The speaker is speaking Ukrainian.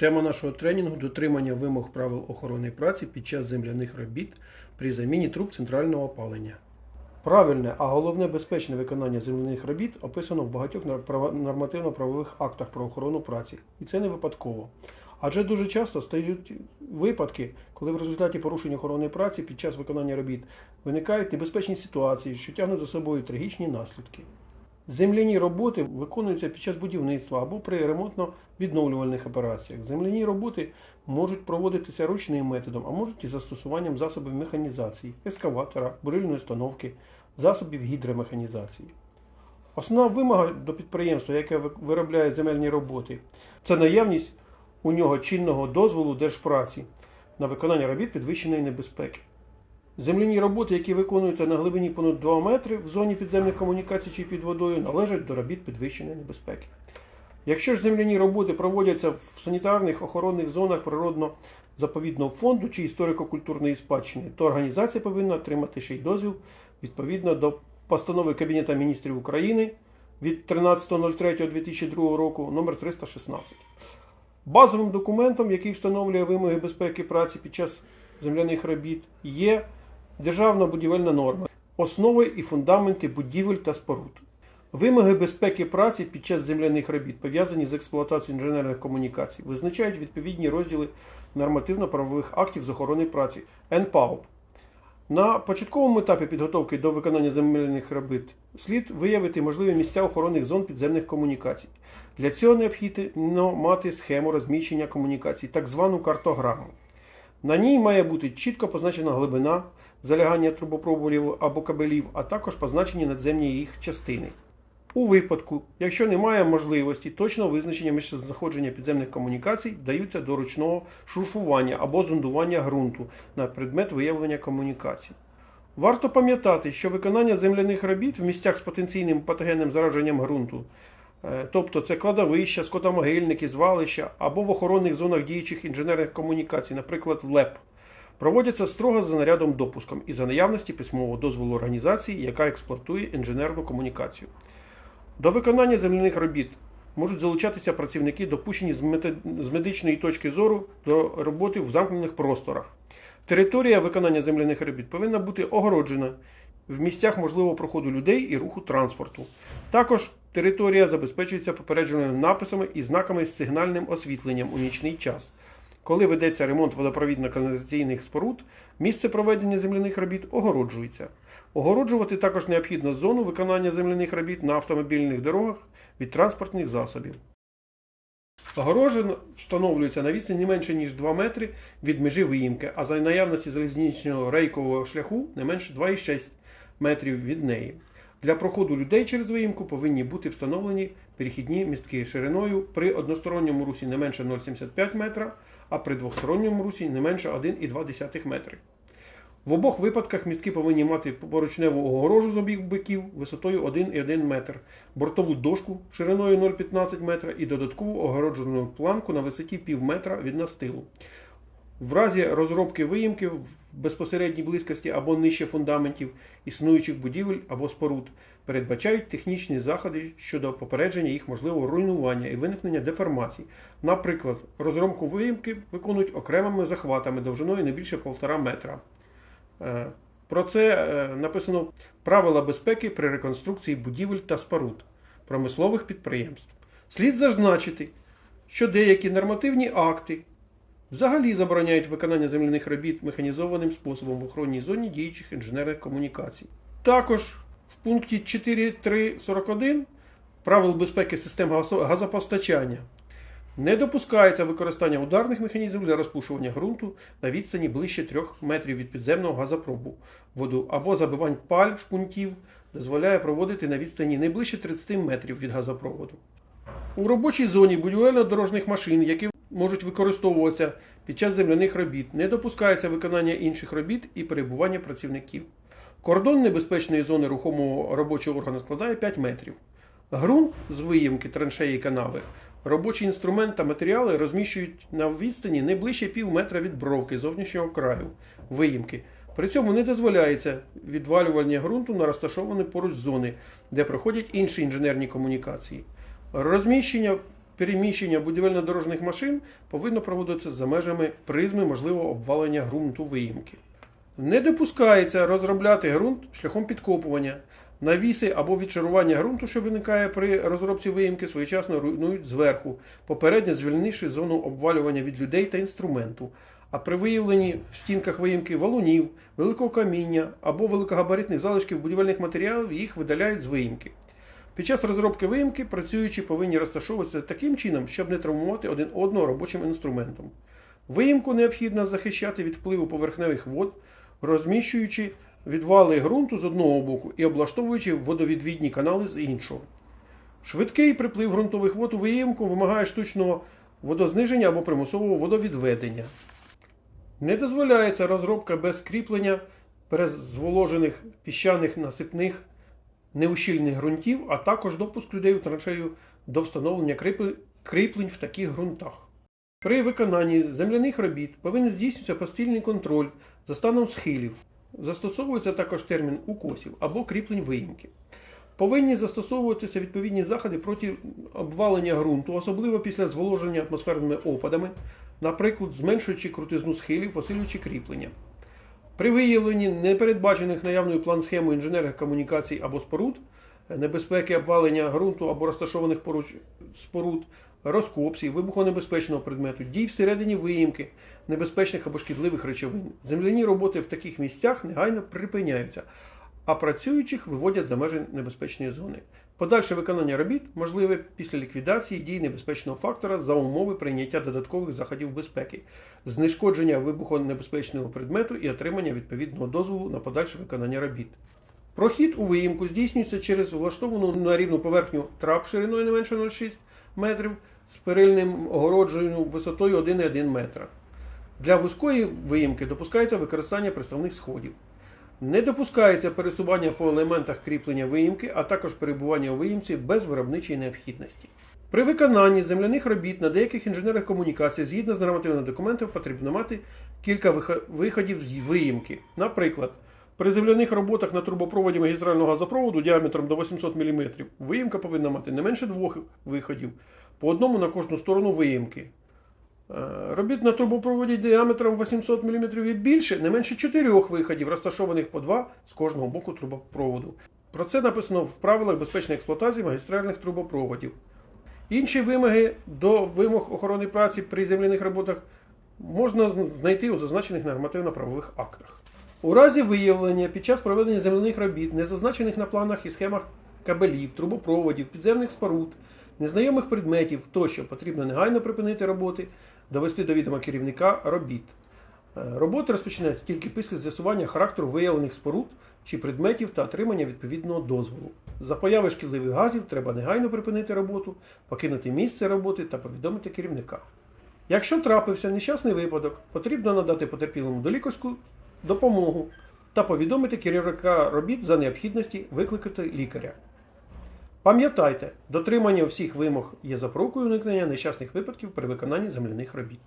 Тема нашого тренінгу дотримання вимог правил охорони праці під час земляних робіт при заміні труб центрального опалення. Правильне, а головне безпечне виконання земляних робіт описано в багатьох нормативно-правових актах про охорону праці. І це не випадково. Адже дуже часто стають випадки, коли в результаті порушень охорони праці під час виконання робіт виникають небезпечні ситуації, що тягнуть за собою трагічні наслідки. Земляні роботи виконуються під час будівництва або при ремонтно-відновлювальних операціях. Земляні роботи можуть проводитися ручним методом, а можуть і застосуванням засобів механізації, ескаватора, бурильної установки, засобів гідромеханізації. Основна вимога до підприємства, яке виробляє земельні роботи, це наявність у нього чинного дозволу держпраці на виконання робіт підвищеної небезпеки. Земляні роботи, які виконуються на глибині понад 2 метри в зоні підземних комунікацій чи під водою, належать до робіт підвищеної небезпеки. Якщо ж земляні роботи проводяться в санітарних охоронних зонах природно-заповідного фонду чи історико-культурної спадщини, то організація повинна отримати ще й дозвіл відповідно до постанови Кабінету міністрів України від 13.03.2002 року номер 316. Базовим документом, який встановлює вимоги безпеки праці під час земляних робіт, є державна будівельна норма, основи і фундаменти будівель та споруд. Вимоги безпеки праці під час земляних робіт, пов'язані з експлуатацією інженерних комунікацій, визначають відповідні розділи нормативно-правових актів з охорони праці НПАОП. На початковому етапі підготовки до виконання земельних робіт слід виявити можливі місця охоронних зон підземних комунікацій. Для цього необхідно мати схему розміщення комунікацій, так звану картограму. На ній має бути чітко позначена глибина залягання трубопроводів або кабелів, а також позначені надземні їх частини. У випадку, якщо немає можливості точного визначення місцезнаходження підземних комунікацій, вдаються до ручного шурфування або зондування ґрунту на предмет виявлення комунікацій. Варто пам'ятати, що виконання земляних робіт в місцях з потенційним патогенним зараженням ґрунту, тобто це кладовища, скотомогильники, звалища або в охоронних зонах діючих інженерних комунікацій, наприклад, в ЛЕП, проводяться строго за нарядом допуском і за наявності письмового дозволу організації, яка експлуатує інженерну комунікацію. До виконання земляних робіт можуть залучатися працівники, допущені з медичної точки зору до роботи в замкнених просторах. Територія виконання земляних робіт повинна бути огороджена в місцях можливого проходу людей і руху транспорту. Також територія забезпечується попередженими написами і знаками з сигнальним освітленням у нічний час. Коли ведеться ремонт водопровідно-каналізаційних споруд, місце проведення земляних робіт огороджується. Огороджувати також необхідно зону виконання земляних робіт на автомобільних дорогах від транспортних засобів. Огорожа встановлюється на відстані не менше ніж 2 метри від межі виїмки, а за наявності залізничного рейкового шляху не менше 2,6 метрів від неї. Для проходу людей через виїмку повинні бути встановлені перехідні містки шириною при односторонньому русі не менше 0,75 метра, а при двосторонньому русі не менше 1,2 метри. В обох випадках містки повинні мати поручневу огорожу з обох боків висотою 1,1 метр, бортову дошку шириною 0,15 метра і додаткову огороджену планку на висоті пів метра від настилу. В разі розробки виїмки в безпосередній близькості або нижче фундаментів існуючих будівель або споруд передбачають технічні заходи щодо попередження їх можливого руйнування і виникнення деформацій. Наприклад, розробку виїмки виконують окремими захватами довжиною не більше 1,5 метра. Е, Про це е, написано правила безпеки при реконструкції будівель та споруд промислових підприємств. Слід зазначити, що деякі нормативні акти взагалі забороняють виконання земляних робіт механізованим способом в охоронній зоні діючих інженерних комунікацій. Також в пункті 4.3.41 правил безпеки систем газопостачання не допускається використання ударних механізмів для розпушування ґрунту на відстані ближче 3 метрів від підземного газопробу воду або забивань паль шпунтів дозволяє проводити на відстані не ближче 30 метрів від газопроводу. У робочій зоні будівельно-дорожніх машин, які можуть використовуватися під час земляних робіт, не допускається виконання інших робіт і перебування працівників. Кордон небезпечної зони рухомого робочого органу складає 5 метрів. Ґрунт з виїмки траншеї канави, робочий інструмент та матеріали розміщують на відстані не ближче пів метра від бровки зовнішнього краю виїмки. При цьому не дозволяється відвалювання ґрунту на розташовані поруч зони, де проходять інші інженерні комунікації. Розміщення переміщення будівельно-дорожніх машин повинно проводитися за межами призми можливого обвалення ґрунту виїмки. Не допускається розробляти ґрунт шляхом підкопування. Навіси або відшарування ґрунту, що виникає при розробці виїмки, своєчасно руйнують зверху, попередньо звільнивши зону обвалювання від людей та інструменту. А при виявленні в стінках виїмки валунів, великого каміння або великогабаритних залишків будівельних матеріалів їх видаляють з виїмки. Під час розробки виїмки працюючі повинні розташовуватися таким чином, щоб не травмувати один одного робочим інструментом. Виїмку необхідно захищати від впливу поверхневих вод, розміщуючи відвали ґрунту з одного боку і облаштовуючи водовідвідні канали з іншого. Швидкий приплив ґрунтових вод у виїмку вимагає штучного водозниження або примусового водовідведення. Не дозволяється розробка без кріплення перезволожених піщаних насипних неущільних ґрунтів, а також допуск людей у траншею до встановлення кріплень в таких ґрунтах. При виконанні земляних робіт повинен здійснюватися постільний контроль за станом схилів. Застосовується також термін укосів або кріплень виїмки. Повинні застосовуватися відповідні заходи проти обвалення ґрунту, особливо після зволоження атмосферними опадами, наприклад, зменшуючи крутизну схилів, посилюючи кріплення. При виявленні непередбачених наявною план-схемою інженерних комунікацій або споруд, небезпеки обвалення ґрунту або розташованих поруч споруд, розкопсів, вибухонебезпечного предмету, дій всередині виїмки, небезпечних або шкідливих речовин. Земляні роботи в таких місцях негайно припиняються, а працюючих виводять за межі небезпечної зони. Подальше виконання робіт можливе після ліквідації дій небезпечного фактора за умови прийняття додаткових заходів безпеки, знешкодження вибухонебезпечного предмету і отримання відповідного дозволу на подальше виконання робіт. Прохід у виїмку здійснюється через влаштовану на рівну поверхню трап шириною не менше 0,6 метрів з перильним огородженням висотою 1,1 метра. Для вузької виїмки допускається використання приставних сходів. Не допускається пересування по елементах кріплення виїмки, а також перебування у виїмці без виробничої необхідності. При виконанні земляних робіт на деяких інженерних комунікаціях згідно з нормативними документами потрібно мати кілька виходів з виїмки. Наприклад, при земляних роботах на трубопроводі магістрального газопроводу діаметром до 800 мм виїмка повинна мати не менше двох виходів, по одному на кожну сторону виїмки. Е, Робіт на трубопроводі діаметром 800 мм і більше не менше чотирьох виходів, розташованих по два з кожного боку трубопроводу. Про це написано в правилах безпечної експлуатації магістральних трубопроводів. Інші вимоги до вимог охорони праці при земляних роботах можна знайти у зазначених нормативно-правових актах. У разі виявлення під час проведення земляних робіт, не зазначених на планах і схемах кабелів, трубопроводів, підземних споруд, незнайомих предметів тощо потрібно негайно припинити роботи, довести до відома керівника робіт. Е, Роботи розпочинаються тільки після з'ясування характеру виявлених споруд чи предметів та отримання відповідного дозволу. За появи шкідливих газів треба негайно припинити роботу, покинути місце роботи та повідомити керівника. Якщо трапився нещасний випадок, потрібно надати потерпілому долікарську допомогу та повідомити керівника робіт за необхідності викликати лікаря. Пам'ятайте, дотримання всіх вимог є запорукою уникнення нещасних випадків при виконанні земляних робіт.